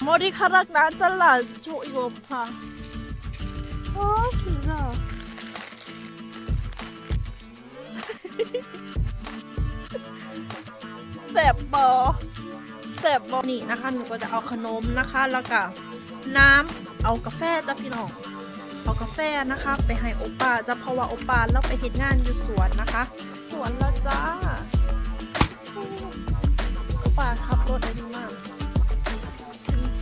머리 카락 나 잘라줘 이거 봐. 아 진짜.แสบบอแสบบอนี่นะคะหนูก็จะเอาขนมนะคะ แล้วก็น้ำเอากาแฟจ้ะพี่น้อง เอากาแฟนะคะ ไปให้โอปาจะเพราะว่าโอปาแล้วไปเห็นงานอยู่สวนนะคะ สวนแล้วจ้าโอปาขับรถได้ดีมาก ถึง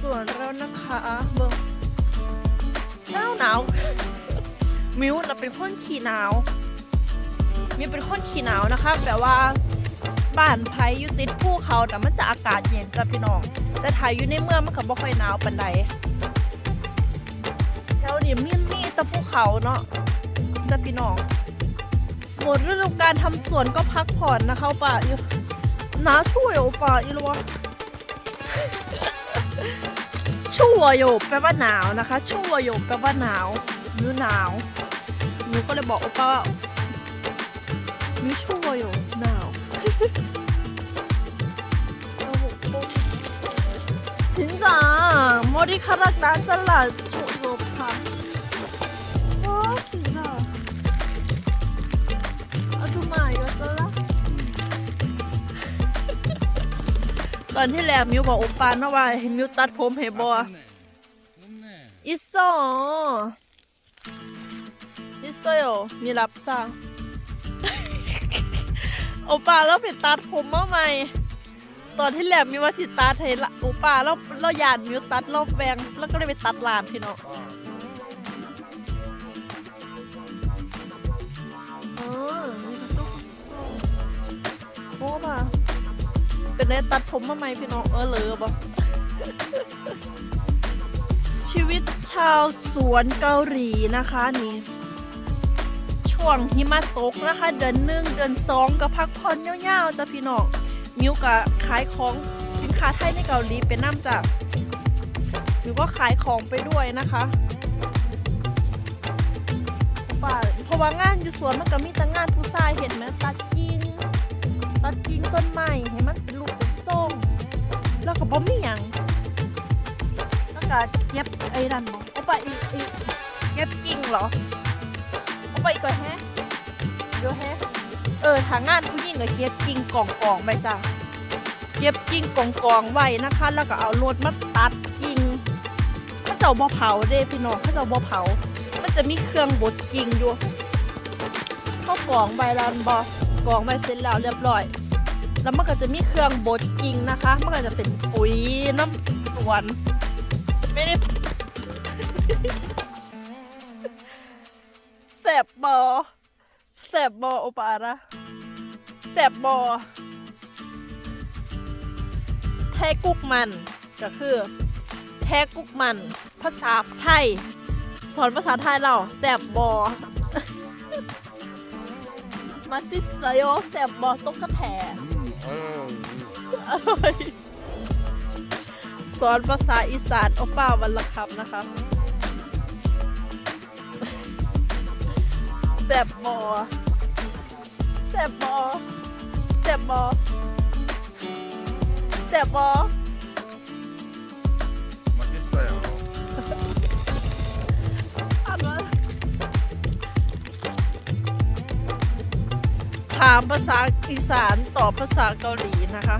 สวนแล้วนะคะเบิ่งหนาวหนาว มิวเราเป็นคนขี่หนาวมิวเป็นคนขี่หนาวนะคะแปลว่าบ้านไผอยู่ติดภูเขาแต่มันจะอากาศเย็นจ้ะพี่น้อง แต่ถ่ายอยู่ในเมืองมันก็บ่ค่อยหนาวปานใดแถวนี้มีมีต่ภูเขาเนาะจ้ะพี่น้องหมดฤดูการทำสวนก็พักผ่อนนะคะป่าอยู่หนาวช่วยโอป่าอีหรอว ชั่วโยบแปลว่าหนาวนะคะ ชั่วโยบแปลว่าหนาวหรือหนาวหนูก็เลยบอกโอป้าว่ามีชั่วโยบหนาวชินจังโมดิคาราตานสลัดชั่ยบค่ะว้าชินจัง อนที่แรกมิวบอกโอปานนะว่าให้มิวตัดผมให้บอ없 네. อิโซอิโซโยมีรับจ้างโอปาแล้วไปตัดผมมาใหม่ตอนที่แรกมีว่าสิตัดให้ละโอปาแล้วเราหยาดมิวตัดเราแบงแล้วก็เลยไปตัดลานพี่น้องเออ เป็นได้ตัดผมมาใหม่พี่น้องเออเลยป่ะชีวิตชาวสวนเกาหลีนะคะนี่ ช่วงหิมะตกนะคะ เดือนหนึ่งเดือนสองก็พักผ่อนยาวๆจ้ะพี่น้องมิวก็ขายของสินค้าไทยในเกาหลีเป็นน้ำจากมิวก็ขายของไปด้วยนะคะป่าเพราะว่างานอยู่สวนมันก็มีแต่งานผู้ชายเห็นไหมตัด ตัดกิ่งต้นไม้ให้มันเป็นลูกเป็นทรงแล้วก็บ่มีหยังแล้วก็เก็บไอ้นั่นบอกเอาไปอีกอีกเก็บกิ่งเหรอเอาไปอีกก่อนแฮะเดี๋ยวแฮะเออทางานผู้หญิงก็เก็บกิ่งกองกองๆไปจ้ะเก็บกิ่งกองกองๆไว้นะคะ แล้วก็เอารถมาตัดกิ่งเขาเจ้าบ่เผาเด้พี่น้องเขาเจ้าบ่เผา มันจะมีเครื่องบดกิ่งอยู่เขากองใบรันบอกองใบเสร็จแล้วเรียบร้อย แล้วมันก็จะมีเครื่องบดกิ่งนะคะมันก็จะเป็นปุ๋ยน้ำสวน ไม่ได้แสบบอแสบบอโอปาระแสบบอแท้กุกมันก็คือ แท้กุกมัน ภาษาไทย สอนภาษาไทยเราแสบบอมาซิสโยแสบบอตกกระแถ สอนภาษาอีสานโอป้าวันละคำนะคะแซบบอแซบบอแซบบอแซบบอ ถามภาษาอีสานตอบภาษาเกาหลีนะคะ